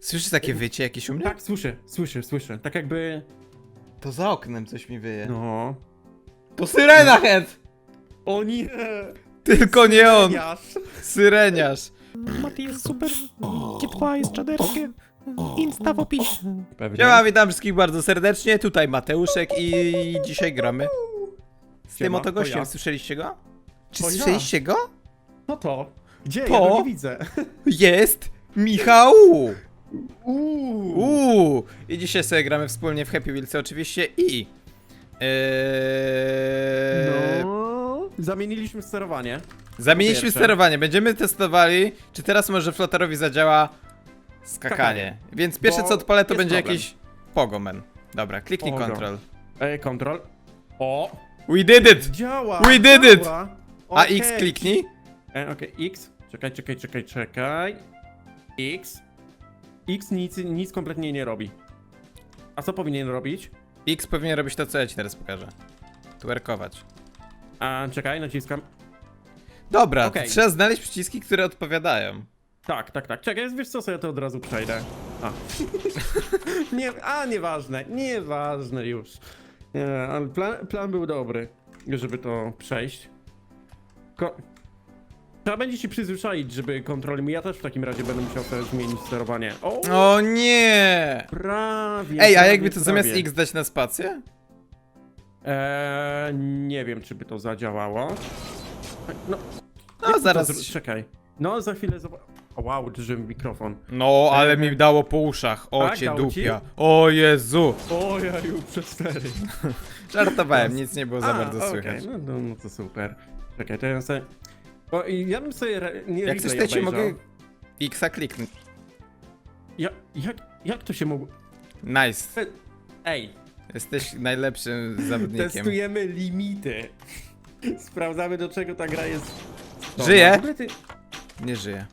Słyszysz takie wycie jakieś u mnie? Tak, słyszę, słyszę, słyszę. Tak jakby. To za oknem coś mi wyje. No. To syrena head! O nie! Tylko nie on! Jasz. Syreniarz. Mati jest super, G2 jest czaderskie, Insta w opisie. Pewnie. Siema, witam wszystkich bardzo serdecznie. Tutaj Mateuszek i dzisiaj gramy z tym Siema, oto to gościem. ja. Słyszeliście go? Czy To ja. słyszeliście go? No to. Gdzie? Ja go nie widzę. Jest Michał! Uuu. Uuu! I dzisiaj sobie gramy wspólnie w Happy Wheels oczywiście i... Eee... No. Zamieniliśmy sterowanie. Zamieniliśmy pierwsze. sterowanie. Będziemy testowali, czy teraz może flotarowi zadziała skakanie. Skakanie. Więc pierwsze Bo co odpalę to jest będzie problem. jakiś pogomen. Dobra, kliknij Pogo. control. Ej, kontrol. O! We did it! Działa! We did it! działa. A Okej. X kliknij. E, Okej, X. Czekaj, czekaj, czekaj, czekaj. X. X nic, nic kompletnie nie robi. A co powinien robić? X powinien robić to co ja ci teraz pokażę. Twerkować. A, czekaj, naciskam. Dobra, Okej. trzeba znaleźć przyciski, które odpowiadają. Tak, tak, tak. Czekaj, wiesz co, sobie to od razu przejdę. A. nie, a, nieważne, nieważne już. Nie, ale plan, plan był dobry, żeby to przejść. Ko Trzeba będzie się przyzwyczaić, żeby kontroli... Ja też w takim razie będę musiał sobie zmienić sterowanie. O, O nie! prawie. Ej, a prawie, jakby to zamiast prawie. X dać na spację? Eee, nie wiem, czy by to zadziałało. No, No zaraz. zro- Czekaj. No, za chwilę zob... O, wow, duży mikrofon. No, ale mi dało po uszach. O Tak, cię dało ci? dupia. O Jezu! Ojeju, przez cztery. Żartowałem, nic nie było za A, bardzo okej, słychać. No, no, no to super. Czekaj, to ja sobie... Bo ja bym sobie re... nie Jak chcesz, replay to ja ci obejrzał. mogę Xa kliknąć. Ja, jak, jak to się mogło... Nice. Ej, Jesteś najlepszym zawodnikiem. testujemy limity. Sprawdzamy, do czego ta gra jest... zdolna. Żyje? W ogóle Ty... Nie żyje.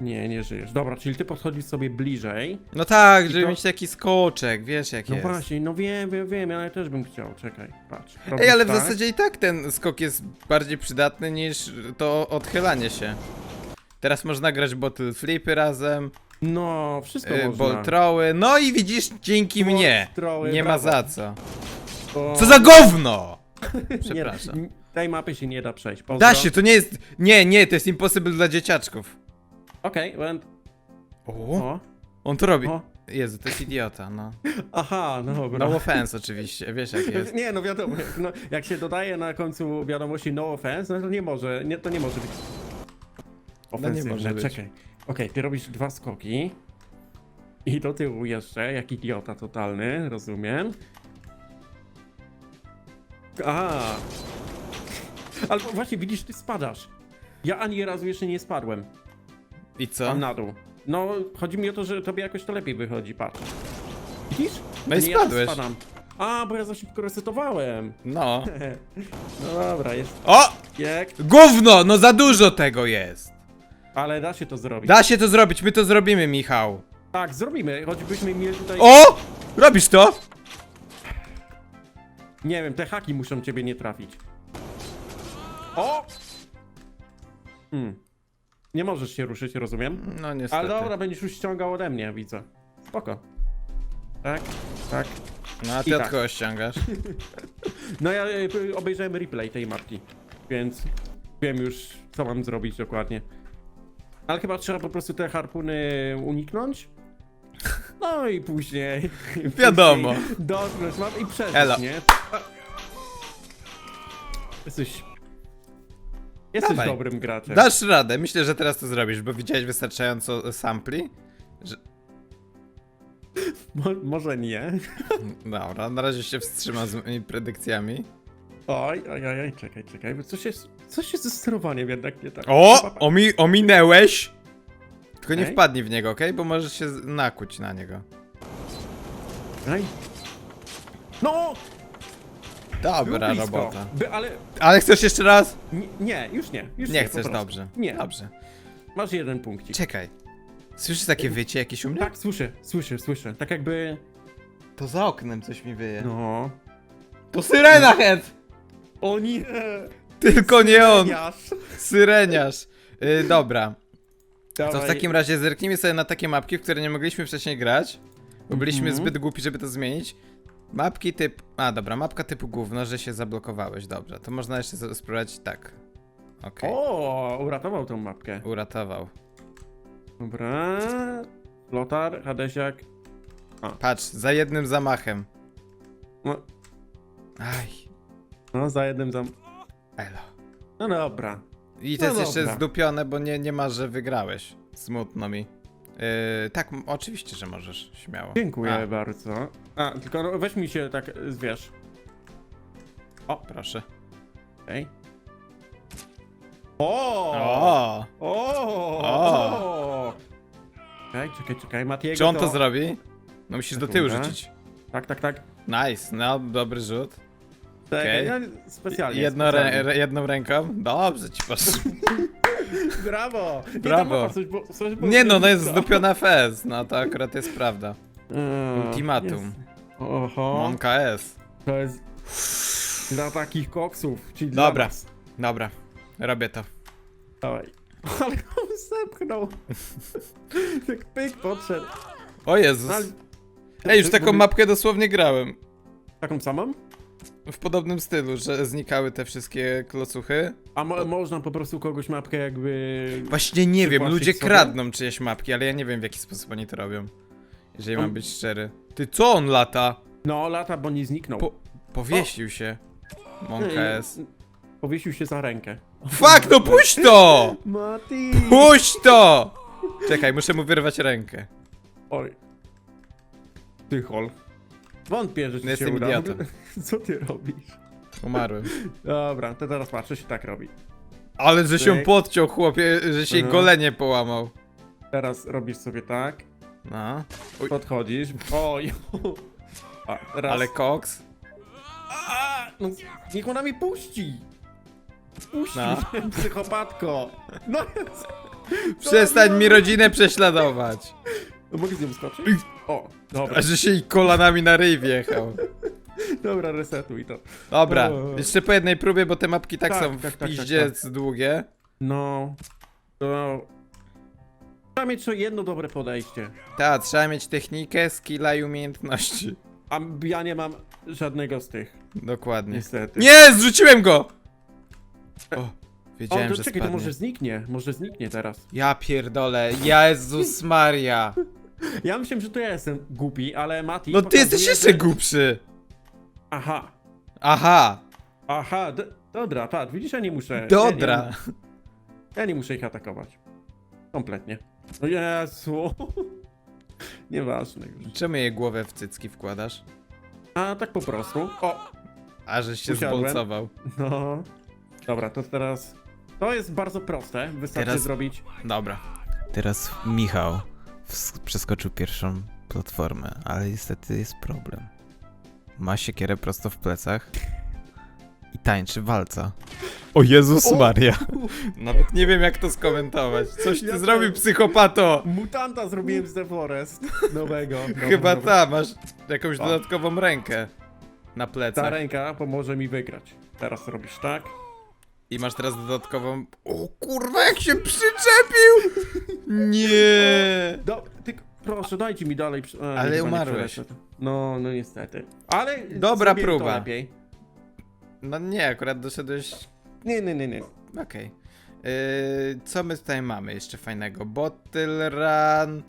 Nie, nie żyjesz. Dobra, czyli ty podchodzisz sobie bliżej. No tak, I żeby to- mieć taki skoczek, wiesz jak No jest. właśnie, no wiem, wiem, wiem, ale ja też bym chciał. Czekaj, patrz. Ej, Robisz ale w tak. zasadzie i tak ten skok jest bardziej przydatny niż to odchylanie się. Teraz można grać bottle flipy razem, No, wszystko yy, można. ball throwy, no i widzisz, dzięki Ball mnie. throwy, Nie ma brawo. za co. To- Co za gówno! Nie, Przepraszam. tej mapy się nie da przejść. Pozdro. Da się, to nie jest... Nie, nie, to jest impossible dla dzieciaczków. Okej, okay, O, on to robi. o. Jezu, to jest idiota, no. Aha, no dobra. No offense oczywiście, wiesz jak jest. Nie, no wiadomo, no, jak się dodaje na końcu wiadomości no offense, no to nie może, nie, to nie może być ofensywne. No może być. Czekaj. Okej, ty robisz dwa skoki i do tyłu jeszcze, jak idiota totalny, rozumiem. Aha. Ale właśnie widzisz, ty spadasz. Ja ani razu jeszcze nie spadłem. I co? Tam na dół. No, chodzi mi o to, że tobie jakoś to lepiej wychodzi, patrz. Widzisz? No i Nie, ja spadłeś. spadam. A, bo ja za szybko resetowałem. No. No dobra, jest O! jak, Gówno! No za dużo tego jest! ale da się to zrobić. Da się to zrobić, my to zrobimy, Michał. Tak, zrobimy, choćbyśmy mieli tutaj... O! Robisz to? Nie wiem, te haki muszą ciebie nie trafić. O! Hmm. Nie możesz się ruszyć, rozumiem? No niestety. Ale dobra, będziesz już ściągał ode mnie, widzę. Spoko. Tak, tak. No a I ty od tak. kogo ściągasz? No ja e, obejrzałem replay tej mapki, więc wiem już, co mam zrobić dokładnie. Ale chyba trzeba po prostu te harpuny uniknąć. No i później... Wiadomo. Dotknąć map i przeżyć, Elo. nie? Jesteś... Jesteś Dawaj. dobrym graczem. Dasz radę, myślę, że teraz to zrobisz, bo widziałeś wystarczająco sampli. Mo może nie. Dobra, na razie się wstrzymam z moimi predykcjami. Oj, oj, oj, oj, czekaj, czekaj, bo coś jest, coś jest ze sterowaniem jednak nie tak. O! Omi ominęłeś! Tylko nie Okej. wpadnij w niego, ok? Bo możesz się z- nakuć na niego. Ej. No! Dobra blisko. robota. By, ale Ale chcesz jeszcze raz? nie, nie, już nie. Już nie, po chcesz, prostu. dobrze. Nie. Dobrze. Masz jeden punkcik. Czekaj. Słyszysz takie wycie jakieś u mnie? Tak, słyszę, słyszę, słyszę. Tak jakby. To za oknem coś mi wyje. No. To syrena head! O nie! Tylko nie on! Jasz. Syreniarz. Y, dobra. To w Dawaj. takim razie zerknijmy sobie na takie mapki, w które nie mogliśmy wcześniej grać. Bo byliśmy Mhm. zbyt głupi, żeby to zmienić. Mapki typ... A, dobra, mapka typu gówno, że się zablokowałeś. Dobrze, to można jeszcze spróbować tak. Okej, O, uratował tą mapkę. uratował. Dobra. Lotar, Hadesiak. Patrz, za jednym zamachem. No, Aj, no za jednym zam... elo. No dobra. I to No jest jeszcze dobra. zdupione, bo nie, nie ma, że wygrałeś. Smutno mi. Yy, tak, m- oczywiście, że możesz, śmiało. Dziękuję A, bardzo. A, tylko no, weź mi się tak, y, wiesz. proszę. Okej. O! O! O! O! Czekaj, czekaj, czekaj, Matiego Czy on to zrobi? No musisz do tyłu Dobra. rzucić. Tak, tak, tak. Nice, no dobry rzut. Czekaj, Okej. specjalnie. Jedno specjalnie. rę, jedną ręką? Dobrze ci poszło. Brawo! Nie, Brawo. coś, bo, coś było Nie no, no jest zdupiona fez. No to akurat jest prawda. Eee, Ultimatum. jest. Oho, Monka S. to jest dla takich koksów, czyli dla Dobra. nas. Dobra, robię to. Dawaj. Ale on zepchnął. tak pyk podszedł. O Jezus. Ale... Ej, już taką mapkę dosłownie grałem. Taką samą? W podobnym stylu, że znikały te wszystkie klocuchy. A mo można po prostu kogoś mapkę jakby... Właśnie nie wiem, ludzie sobie? kradną czyjeś mapki, ale ja nie wiem w jaki sposób oni to robią. Jeżeli mam On- być szczery. Ty, co on lata? No, lata, bo nie zniknął. Po powiesił się. Monka S. Powiesił się za rękę. Fuck, no puść to! Mati! Puść to! Czekaj, muszę mu wyrwać rękę. Oj. Ty hol. Wątpię, że ci No się jestem uda. idiotą. Co ty robisz? Umarłem. Dobra, to teraz patrz, to się tak robi. Ale że się podciął, chłopie, że się Mhm. golenie połamał. Teraz robisz sobie tak, No. Uj, podchodzisz. Oj. A, teraz... ale koks? A, no, niech ona mi puści! Puści No. psychopatko! No, Przestań mi rodzinę prześladować. No mogę z nią skoczyć? O, dobra, A że się i kolanami na ryj wjechał. dobra, resetuj to. Dobra, O. jeszcze po jednej próbie, bo te mapki tak, Tak, są tak, w tak, tak, piździec długie. No, to... Trzeba mieć to jedno dobre podejście. Tak, trzeba mieć technikę, skilla i umiejętności. A ja nie mam żadnego z tych, Dokładnie. niestety. Nie, zrzuciłem go! O, O, wiedziałem, to że czekaj, to spadnie. może zniknie, może zniknie teraz. Ja pierdolę, Jezus Maria. Ja myślałem, że to ja jestem głupi, ale Mati No ty jesteś jeszcze że- głupszy. Aha, Aha, aha, d- dobra, patrz, widzisz, ja nie muszę... Ja nie, ja nie muszę ich atakować. Kompletnie. No Jezu. Nieważne już. Czemu jej głowę w cycki wkładasz? A tak po prostu. O, A, żeś się Usiadłem. zbolcował. no. Dobra, to teraz... To jest bardzo proste, wystarczy Teraz- zrobić... Dobra. Teraz Michał przeskoczył pierwszą platformę, ale niestety jest problem. Ma siekierę prosto w plecach i tańczy walca. O Jezus O! Maria! Nawet nie wiem jak to skomentować. Coś ty Ja zrobił, psychopato! Mutanta zrobiłem z The Forest. Nowego. Chyba ta, masz jakąś O. dodatkową rękę na Ta plecach. ręka pomoże mi wygrać. Teraz robisz tak. I masz teraz dodatkową... O kurwa, jak się przyczepił! Nie! Do, ty, proszę, dajcie mi dalej. przy- a, Ale chyba nie umarłeś. No, no niestety. Ale. Dobra zrobiłem to próba. lepiej. No nie, akurat doszedłeś... Nie, nie, nie, nie. Okej. Yy, co my tutaj mamy jeszcze fajnego? Bottle Run...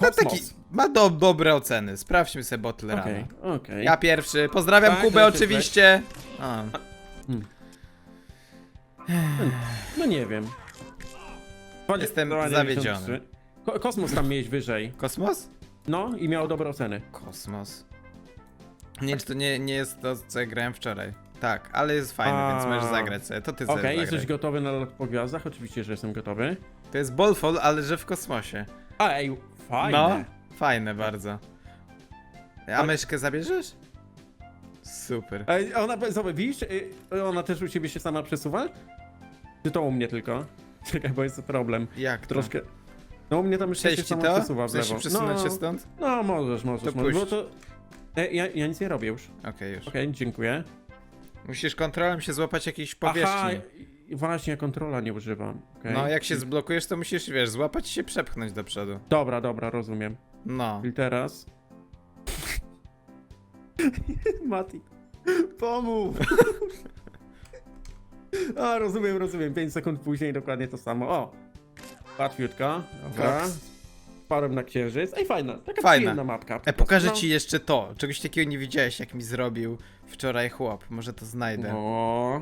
No Kosmos. taki... Ma do, dobre oceny. Sprawdźmy sobie Bottle Run. okej. Ja pierwszy. Pozdrawiam Tak, Kubę oczywiście. A. No nie wiem. Chodź, Jestem dobra, zawiedziony. 93. Ko kosmos tam miałeś wyżej. Kosmos? No i miał dobre oceny. Kosmos. Nie wiem, czy to nie, nie jest to, co ja grałem wczoraj. Tak, ale jest fajny, A. więc możesz zagrać sobie. To ty Okej, zagraj. jesteś gotowy na lot po gwiazdach? Oczywiście, że jestem gotowy. To jest Ballfall, ale że w kosmosie. A, ej, fajne. No, fajne bardzo. A Ale- myszkę zabierzesz? Super. Ej, ona, zobacz, widzisz, y, ona też u ciebie się sama przesuwa? Czy to u mnie tylko? Czekaj, bo jest problem. Jak to? Troszkę. No u mnie tam jeszcze się Przejść ci to? przesuwa w lewo. przesunąć no, się stąd? No, możesz, możesz, To możesz. Bo to... E, ja, ja nic nie robię już. Okej, już. Okej, dziękuję. Musisz kontrolem się złapać jakiejś powierzchni. Aha, Właśnie, kontrola nie używam. okej? No, jak się zblokujesz, to musisz, wiesz, złapać i się przepchnąć do przodu. Dobra, dobra, rozumiem. No. I teraz... Mati, pomów! A, rozumiem, rozumiem. 5 sekund później dokładnie to samo. O! Łatwiutka. Dobra. Wpadłem na księżyc. Ej, fajna. Taka Fajna. przyjemna mapka. E, pokażę No. ci jeszcze to. Czegoś takiego nie widziałeś, jak mi zrobił wczoraj chłop. Może to znajdę. O.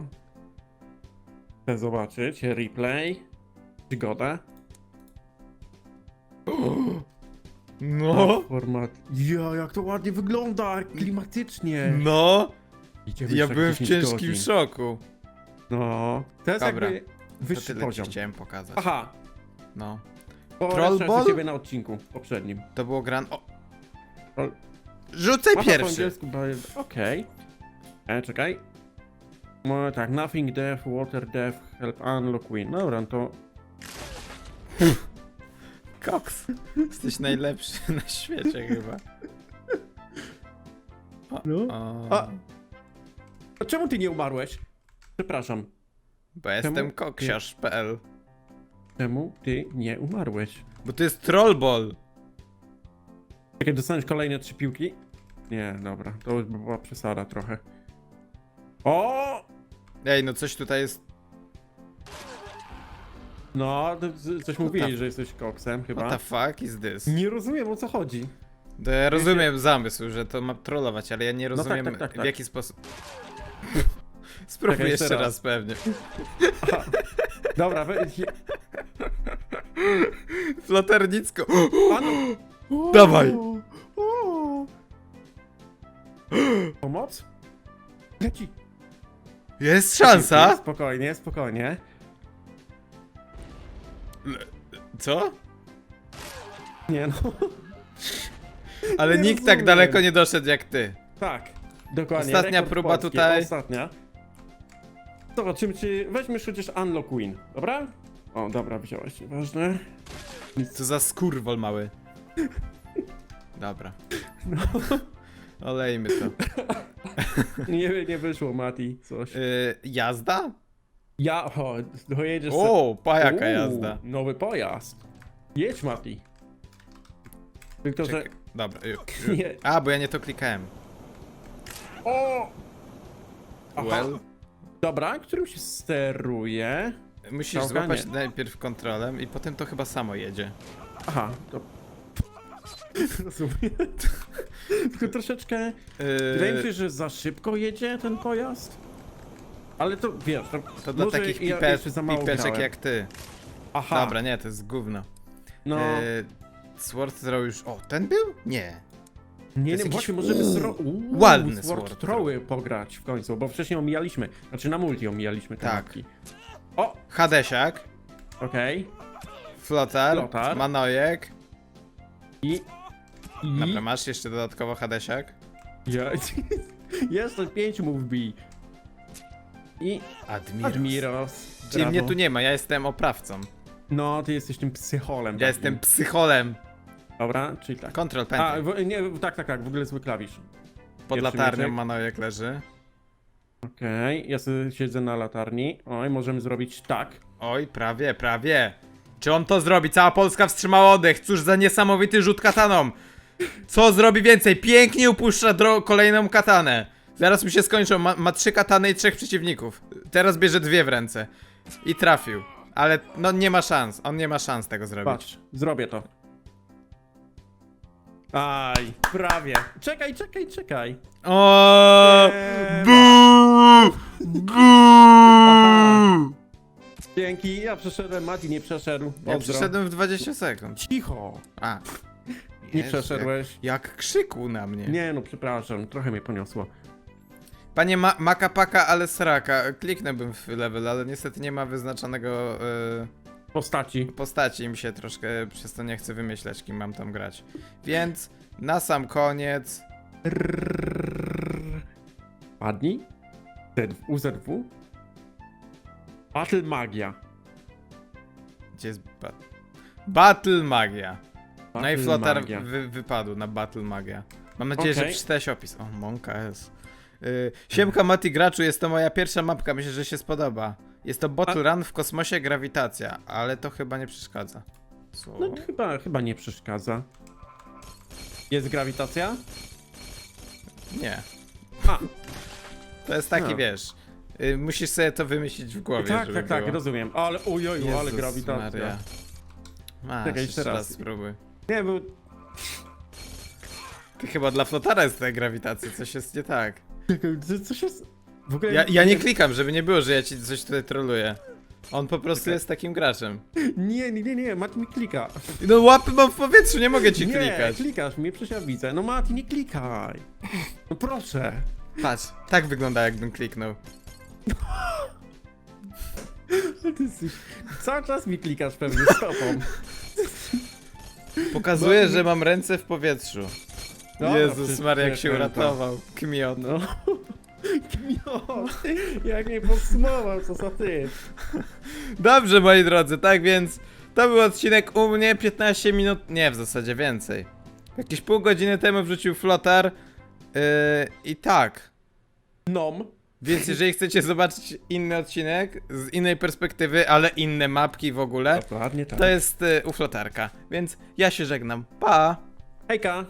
Chcę zobaczyć. Replay. Przygoda. No. Format. Ja, jak to ładnie wygląda. Klimatycznie. No. Idziemy Ja tak byłem w 10 ciężkim szoku. No. To jest Dobra. jakby To wyższy tyle ci poziom. chciałem pokazać. Aha. No. Bo Troll Troll ball? ciebie na odcinku poprzednim. To było gran... O. Troll- Rzucaj po pierwszy. angielsku, bo- Okej. E, czekaj. No tak, nothing death, water death, help unlock win. Dobra, no to... Koks. Jesteś najlepszy na świecie chyba. O, No. o, A. A czemu ty nie umarłeś? Przepraszam. Bo jestem koksiarz.pl Czemu ty nie umarłeś? Bo to jest trollball. Czekaj, dostaniesz kolejne trzy piłki? Nie, dobra, to już by była przesada trochę. O! Ej, no coś tutaj jest... No, to z- coś mówili, the- że jesteś koksem chyba. What the fuck is this? Nie rozumiem o co chodzi. To ja rozumiem zamysł, że to ma trollować, ale ja nie No tak, rozumiem tak, tak, w tak. jaki sposób... Spróbuj Czekaj, jeszcze jeszcze raz. raz pewnie. Dobra, we... Flaternicko. Panu... Dawaj. Pomoc? Leci. Jest szansa? Spokojnie, spokojnie. Co? Nie no. Ale Nie nikt tak rozumiem. daleko nie doszedł jak ty. Tak, dokładnie. Ostatnia rekord próba Polski, tutaj. Ostatnia. Zobaczymy, czy weźmiesz chociaż Unlock Win, dobra? O, dobra, wziąłeś, nieważne. Co za skurwol mały. Dobra. Olejmy to. Nie, nie wyszło, Mati, coś. Yy, jazda? Ja, o, dojedziesz O, pajaka Uuu, jazda. Nowy pojazd. Jedź, Mati. Tylko, że... Czekaj. Dobra. Nie. A, bo ja nie to klikałem. O! Aha. Well. Dobra, którym się steruje? Musisz Czołganie. złapać najpierw kontrolem i potem to chyba samo jedzie. Aha, to... Rozumiem. Tylko troszeczkę... Yy, Wydaje mi się, że za szybko jedzie ten pojazd. Ale to, wiesz, to, to dla może takich ja pipe, jeszcze za mało pipeczek grałem. jak ty. Aha, Dobra, nie, to jest gówno. no... Yy, Sword Throw już... O, ten był? Nie. Nie, nie, jakiś- właśnie możemy Uuu, zro... Uuu, ładny Sword Sword Throwy pograć w końcu, bo wcześniej omijaliśmy. Znaczy na multi omijaliśmy te Tak. mapki. O, Hadesiak, okej. Flotar, Flotar. Manojek. I... I... Dobra, masz jeszcze dodatkowo Hadesiak. Ja... Jeszcze pięć B. I... Admiros. Admiros. Czyli mnie tu nie ma, ja jestem oprawcą. No, ty jesteś tym psycholem. Ja takim. jestem psycholem. Dobra, czyli tak. Control A, w, nie, tak, tak, tak, w ogóle zły klawisz. Pod pierwszy latarnią mieczek. Manojek leży. Okej, ja sobie siedzę na latarni. Oj, możemy zrobić tak. Oj, prawie, prawie. Czy on to zrobi? Cała Polska wstrzymała oddech. Cóż za niesamowity rzut kataną. Co zrobi więcej? Pięknie upuszcza dro- kolejną katanę. Zaraz mi się skończą. Ma, ma trzy katany i trzech przeciwników. Teraz bierze dwie w ręce. I trafił. Ale no nie ma szans. On nie ma szans tego zrobić. Patrz, zrobię to. Aj, prawie. Czekaj, czekaj, czekaj. O! Eee, Bu! Bu! Dzięki, ja przeszedłem, Mati nie przeszedł. Ja Pozdro. przyszedłem w 20 sekund. Cicho. A. Nie Jezu, przeszedłeś. Jak, jak krzykł na mnie. Nie no, przepraszam, trochę mnie poniosło. Panie ma Makapaka, ale sraka. Kliknęłbym w level, ale niestety nie ma wyznaczonego y, Postaci. postaci. Mi się troszkę przez to nie chce wymyślać, kim mam tam grać. Więc na sam koniec. Padnij. ZW, UZW. Battle Magia. Gdzie jest. Ba Battle Magia. No i Battle flotar wy wypadł na Battle Magia. Mam nadzieję, że Okej. przeczytałeś opis. O, Monka jest. Y, Siemka Mati Graczu, jest to moja pierwsza mapka, myślę, że się spodoba. Jest to Bottle Run w kosmosie grawitacja, ale to chyba nie przeszkadza. Co? No chyba, chyba nie przeszkadza. Jest grawitacja? Nie. A, To jest taki, No. wiesz, y, musisz sobie to wymyślić w głowie, tak, żeby tak, tak, było. rozumiem. Ale ojoju, ale Jezus grawitacja. Maria. Masz, Czekaj, jeszcze jeszcze raz raz. spróbuj. Nie, był... Ty chyba dla flotara jest ta grawitacja, coś jest nie tak. Czekaj, co- coś jest... W ogóle... Ja, ja nie klikam, żeby nie było, że ja ci coś tutaj troluję. On po prostu jest takim graczem. Nie, nie, nie, nie, Mati mi klika. No łapy mam w powietrzu, nie mogę ci nie, klikać. klikasz mnie, przecież ja widzę. No Mati, nie klikaj. No proszę. Patrz, tak wygląda jakbym kliknął. Ty jesteś... Cały czas mi klikasz pewnie stopą. Pokazuje, No, że mam ręce w powietrzu. Dobra, Jezus przecież- Maria, jak się przecież- uratował. Kmiot. No. Kmio, jak mnie podsumował, co za ty. Dobrze, moi drodzy, tak więc to był odcinek u mnie, 15 minut, nie, w zasadzie więcej. Jakieś pół godziny temu wrzucił Flotar yy, i tak. Nom. Więc jeżeli chcecie zobaczyć inny odcinek z innej perspektywy, ale inne mapki w ogóle, Dokładnie tak. to jest yy, u Flotarka. Więc ja się żegnam. Pa! Hejka.